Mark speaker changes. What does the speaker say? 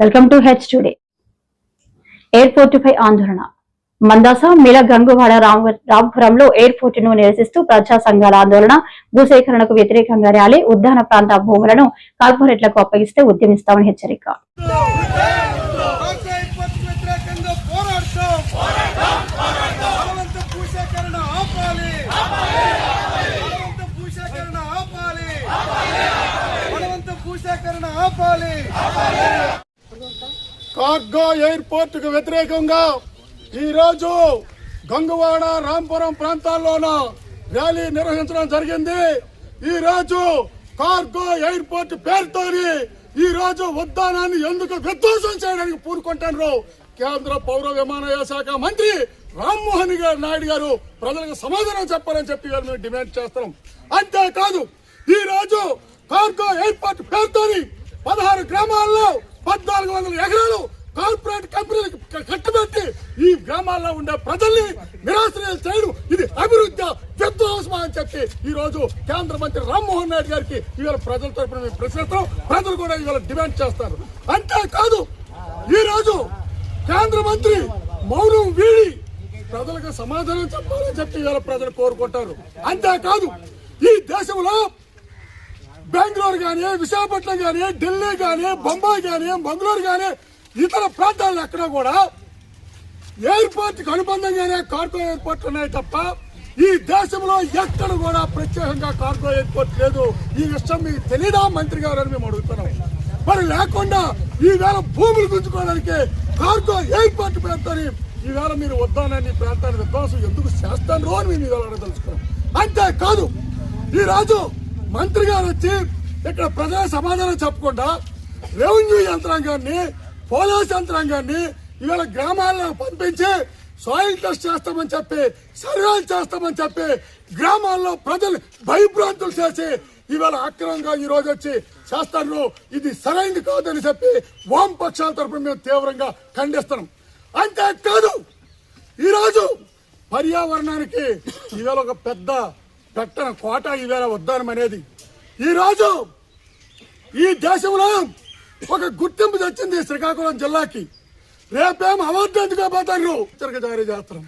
Speaker 1: Welcome to H today. Airport పై ఆందోళన. మందాస మిల గంగువాడ రామ- రాంపురంలో ఎయిర్పోర్ట్ను నిరసిస్తూ ప్రజా సంఘాల ఆందోళన భూసేకరణకు వ్యతిరేకంగా ర్యాలీ ఉద్యాన ప్రాంత భూములను కార్పొరేట్లకు అప్పగిస్తే ఉద్యమిస్తామని హెచ్చరిక.
Speaker 2: భూసేకరణ ఆపాలి బలవంత భూసేకరణ ఆపాలి బలవంత భూసేకరణ ఆపాలి కార్గో ఎయిర్పోర్ట్కు వ్యతిరేకంగా ఈ రోజు గంగవాడ రాంపురం ప్రాంతాల్లోన ర్యాలీ నిర్వహించడం జరిగింది. ఈ రోజు కార్గో ఎయిర్పోర్ట్ పేరుతోని ఈ రోజు ఎందుకు విధ్వంసం చేయడానికి పూనుకుంటారు కేంద్ర పౌర విమానయాన శాఖ మంత్రి రామ్మోహన్ గారు నాయుడు గారు ప్రజలకు సమాధానం చెప్పాలని చెప్పి మేము డిమాండ్ చేస్తున్నాం. అంతేకాదు ఈ రోజు కార్గో ఎయిర్పోర్ట్ పేరుతోని పదహారు గ్రామాల్లో పద్నాలుగు వందల ఎకరాలు కార్పొరేట్ కంపెనీలకు కట్టబెట్టి ఈ గ్రామాల్లో ఉండే ప్రజల్ని నిరాశ్రయాలు చేయడం. ఇది అభివృద్ధి విధ్వంసమా అని చెప్పి ఈ రోజు కేంద్ర మంత్రి రామ్మోహన్ నాయుడు గారికి ఇవాళ ప్రజల తరపున మేము ప్రశ్నిస్తాం. ప్రజలు కూడా ఇవాళ డిమాండ్ చేస్తారు. అంతేకాదు ఈ రోజు కేంద్ర మంత్రి మౌనం వీడి ప్రజలకు సమాధానం చెప్పాలని చెప్పి ఇవాళ ప్రజలు కోరుకుంటారు. అంతేకాదు ఈ దేశంలో బెంగళూరు కానీ విశాఖపట్నం కానీ ఢిల్లీ కానీ బొంబాయి కానీ మంగళూరు కానీ ఇతర ప్రాంతాల్లో ఎక్కడ కూడా ఎయిర్పోర్ట్కి అనుబంధంగానే కార్గో ఎయిర్పోర్ట్లు ఉన్నాయి తప్ప ఈ దేశంలో ఎక్కడ కూడా ప్రత్యేకంగా కార్గో ఎయిర్పోర్ట్ లేదు. ఈ విషయం మీకు తెలీదా? మంత్రి గారు అని మేము అడుగుతున్నాం. మరి లేకుండా ఈవేళ భూములు గుంజుకోవడానికి కార్గో ఎయిర్పోర్ట్ పేరుతోని ఈవేళ మీరు వద్దానని ప్రాంతాన్ని విధ్వంసం ఎందుకు చేస్తాను అని మేము ఈవేళ అడగదలుచుకున్నాం. అంతేకాదు ఈ రాజు మంత్రి గారు వచ్చి ఇక్కడ ప్రజల సమాధానం చెప్పకుండా రెవెన్యూ యంత్రాంగాన్ని పోలీస్ యంత్రాంగాన్ని ఇవాళ గ్రామాల్లో పంపించి సాయిల్ టెస్ట్ చేస్తామని చెప్పి సర్వేలు చేస్తామని చెప్పి గ్రామాల్లో ప్రజలు భయభ్రాంతులు చేసి ఇవాళ అక్రమంగా ఈ రోజు వచ్చి చేస్తారు ఇది సరైనది కాదని చెప్పి వామపక్షాల తరపున మేము తీవ్రంగా ఖండిస్తున్నాం. అంతేకాదు ఈరోజు పర్యావరణానికి ఇవాళ ఒక పెద్ద పెట్టన కోట ఈవేళ ఉద్దానం అనేది ఈరోజు ఈ దేశంలో ఒక గుర్తింపు తెచ్చింది శ్రీకాకుళం జిల్లాకి. రేపేం అవార్డు ఎందుకు పోతారు? హెచ్చరిక జారీ చేస్తున్నాం